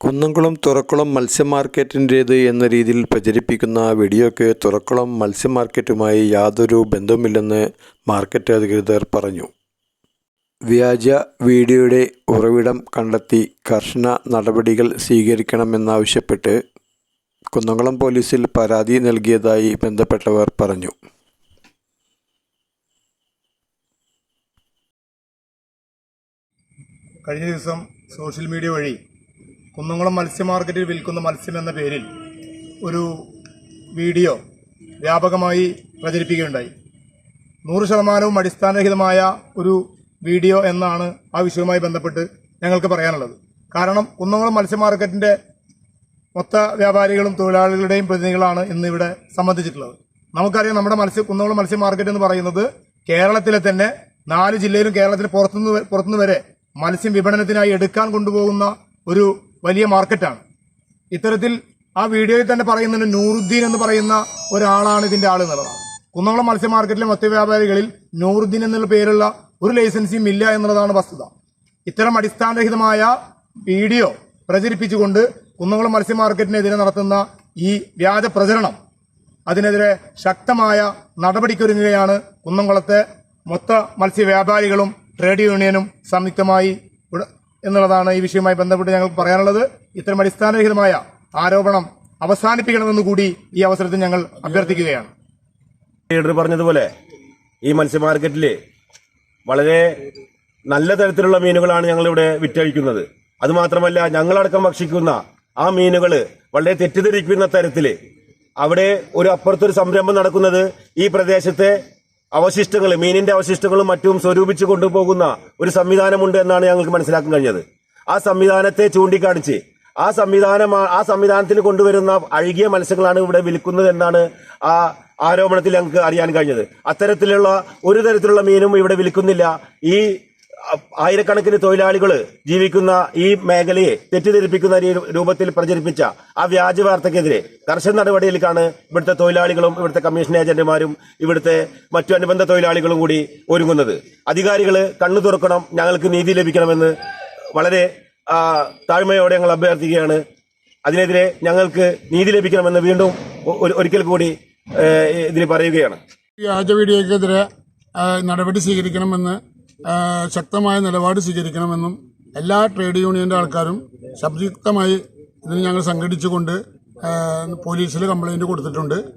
കുന്നംകുളം തുറക്കുളം മത്സ്യ മാർക്കറ്റിന്റേത് എന്ന രീതിയിൽ പ്രചരിപ്പിക്കുന്ന വീഡിയോയ്ക്ക് തുറക്കുളം മത്സ്യ മാർക്കറ്റുമായി യാതൊരു ബന്ധവുമില്ലെന്ന് മാർക്കറ്റ് അധികൃതർ പറഞ്ഞു. വ്യാജ വീഡിയോയുടെ ഉറവിടം കണ്ടെത്തി കർശന നടപടികൾ സ്വീകരിക്കണമെന്നാവശ്യപ്പെട്ട് കുന്നംകുളം പോലീസിൽ പരാതി നൽകിയതായി ബന്ധപ്പെട്ടവർ പറഞ്ഞു. കഴിഞ്ഞ ദിവസം സോഷ്യൽ മീഡിയ വഴി കുന്നംകുളം മത്സ്യ മാർക്കറ്റിൽ വിൽക്കുന്ന മത്സ്യം എന്ന പേരിൽ ഒരു വീഡിയോ വ്യാപകമായി പ്രചരിപ്പിക്കുകയുണ്ടായി. നൂറ് ശതമാനവും അടിസ്ഥാനരഹിതമായ ഒരു വീഡിയോ എന്നാണ് ആ വിഷയവുമായി ബന്ധപ്പെട്ട് ഞങ്ങൾക്ക് പറയാനുള്ളത്. കാരണം കുന്നംകുളം മത്സ്യ മാർക്കറ്റിന്റെ മൊത്ത വ്യാപാരികളും തൊഴിലാളികളുടെയും പ്രതിനിധികളാണ് ഇന്ന് ഇവിടെ സംബന്ധിച്ചിട്ടുള്ളത്. നമുക്കറിയാം നമ്മുടെ മത്സ്യ കുന്നംകുളം മത്സ്യ മാർക്കറ്റ് എന്ന് പറയുന്നത് കേരളത്തിലെ തന്നെ നാല് ജില്ലയിലും കേരളത്തിന് പുറത്തുനിന്ന് പുറത്തുനിന്ന് വരെ മത്സ്യം വിപണനത്തിനായി എടുക്കാൻ കൊണ്ടുപോകുന്ന ഒരു വലിയ മാർക്കറ്റാണ്. ഇത്തരത്തിൽ ആ വീഡിയോയിൽ തന്നെ പറയുന്നുണ്ട് നൂറുദ്ദീൻ എന്ന് പറയുന്ന ഒരാളാണ് ഇതിന്റെ ആൾ എന്നുള്ളതാണ് കുന്നംകുളം മത്സ്യ മാർക്കറ്റിലെ മത്സ്യവ്യാപാരികളിൽ നൂറുദ്ദീൻ എന്നുള്ള പേരുള്ള ഒരു ലൈസൻസിയും ഇല്ല എന്നുള്ളതാണ് വസ്തുത. ഇത്തരം അടിസ്ഥാനരഹിതമായ വീഡിയോ പ്രചരിപ്പിച്ചുകൊണ്ട് കുന്നംകുളം മത്സ്യ മാർക്കറ്റിനെതിരെ നടത്തുന്ന ഈ വ്യാജ പ്രചരണം അതിനെതിരെ ശക്തമായ നടപടിക്കൊരുങ്ങുകയാണ് കുന്നംകുളത്തെ മൊത്ത മത്സ്യ വ്യാപാരികളും ട്രേഡ് യൂണിയനും സംയുക്തമായി എന്നുള്ളതാണ് ഈ വിഷയവുമായി ബന്ധപ്പെട്ട് ഞങ്ങൾക്ക് പറയാനുള്ളത്. ഇത്തരം അടിസ്ഥാനരഹിതമായ ആരോപണം അവസാനിപ്പിക്കണമെന്ന് കൂടി ഈ അവസരത്തിൽ ഞങ്ങൾ അഭ്യർത്ഥിക്കുകയാണ്. ലീഡർ പറഞ്ഞതുപോലെ ഈ മത്സ്യ മാർക്കറ്റിൽ വളരെ നല്ല തരത്തിലുള്ള മീനുകളാണ് ഞങ്ങൾ ഇവിടെ വിറ്റഴിക്കുന്നത് അതുമാത്രമല്ല ഞങ്ങളടക്കം ഭക്ഷിക്കുന്ന ആ മീനുകൾ വളരെ തെറ്റിദ്ധരിക്കുന്ന തരത്തിൽ അവിടെ ഒരു അപ്പുറത്തൊരു സംരംഭം നടക്കുന്നത് ഈ പ്രദേശത്തെ അവശിഷ്ടങ്ങൾ മീനിന്റെ അവശിഷ്ടങ്ങളും മറ്റും സ്വരൂപിച്ച് കൊണ്ടുപോകുന്ന ഒരു സംവിധാനമുണ്ട് എന്നാണ് ഞങ്ങൾക്ക് മനസ്സിലാക്കാൻ കഴിഞ്ഞത്. ആ സംവിധാനത്തെ ചൂണ്ടിക്കാണിച്ച് ആ സംവിധാനം ആ സംവിധാനത്തിൽ കൊണ്ടുവരുന്ന അഴുകിയ മത്സ്യങ്ങളാണ് ഇവിടെ വിൽക്കുന്നത് എന്നാണ് ആ ആരോപണത്തിൽ ഞങ്ങൾക്ക് അറിയാൻ കഴിഞ്ഞത്. അത്തരത്തിലുള്ള ഒരു തരത്തിലുള്ള മീനും ഇവിടെ വിൽക്കുന്നില്ല. ഈ ആയിരക്കണക്കിന് തൊഴിലാളികൾ ജീവിക്കുന്ന ഈ മേഖലയെ തെറ്റിദ്ധരിപ്പിക്കുന്ന രൂപത്തിൽ പ്രചരിപ്പിച്ച ആ വ്യാജ വാർത്തക്കെതിരെ കർശന നടപടിയിലേക്കാണ് ഇവിടുത്തെ തൊഴിലാളികളും ഇവിടുത്തെ കമ്മീഷൻ ഏജന്റുമാരും ഇവിടുത്തെ മറ്റു അനുബന്ധ തൊഴിലാളികളും കൂടി ഒരുങ്ങുന്നത്. അധികാരികൾ കണ്ണു തുറക്കണം ഞങ്ങൾക്ക് നീതി ലഭിക്കണമെന്ന് വളരെ താഴ്മയോടെ ഞങ്ങൾ അഭ്യർത്ഥിക്കുകയാണ്. അതിനെതിരെ ഞങ്ങൾക്ക് നീതി ലഭിക്കണമെന്ന് വീണ്ടും ഒരിക്കൽ കൂടി ഇതിന് പറയുകയാണ്. വ്യാജ വീഡിയോക്കെതിരെ നടപടി സ്വീകരിക്കണമെന്ന് ശക്തമായ നിലപാട് സ്വീകരിക്കണമെന്നും എല്ലാ ട്രേഡ് യൂണിയന്റെ ആൾക്കാരും സംയുക്തമായി ഇതിന് ഞങ്ങൾ സംഘടിച്ചുകൊണ്ട് പോലീസിൽ കംപ്ലൈന്റ് കൊടുത്തിട്ടുണ്ട്.